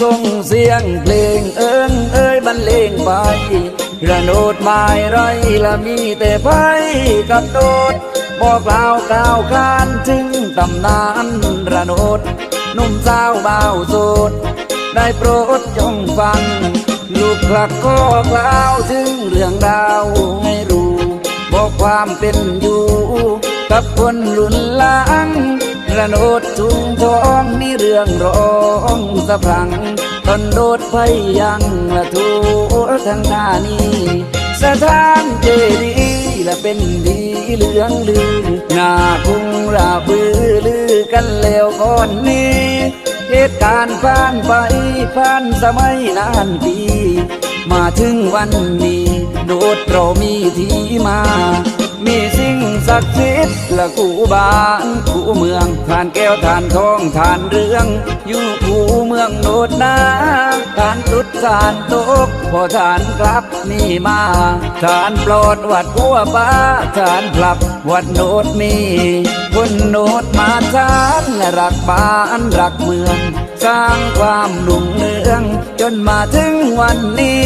สียงเพลงเอิงเอ้ยบรรเลงไประโนดไม้ไรละมีแต่ไพกับโดดบอกล่าวกล่าวขานถึงตำนานระโนดนุ่มสาวเบาโสด ได้โปรดจงฟัง ลูกหลักก็กล่าวถึงเรื่องราวให้รู้ บอกความเป็นอยู่ กับคนรุ่นหลัง ระโนดทุ่งทองมีเรื่องร้องสะพรังตอนโดดไปยังละทั่วทั้งหน้านี้สถานเจดีย์ละเป็นดีเหลืองลือหน้าพุ่งราบือลือกันแล้วก่อนนี้เหตุการณ์ผ่านไปผ่านสมัยนานปี มาถึงวันนี้ โดดเรามีที่มา กดิ์สิทธิ์ละกูบ้านกูเมืองทานแก้วทานทองทานเรื่อง อยู่กูเมืองโนดนาทานตุดทานตกพอทานกลับนี่มาทานปลอดวัดกัวป้าทานกลับวัดโนดมีคนโนดมาทานรักบ้านรักเมือง สร้างความรุ่งเรือง จนมาถึงวันนี้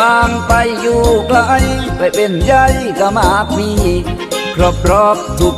บางไปอยู่ไกลไปเป็นใหญ่ก็มากมี ครบรอบทุก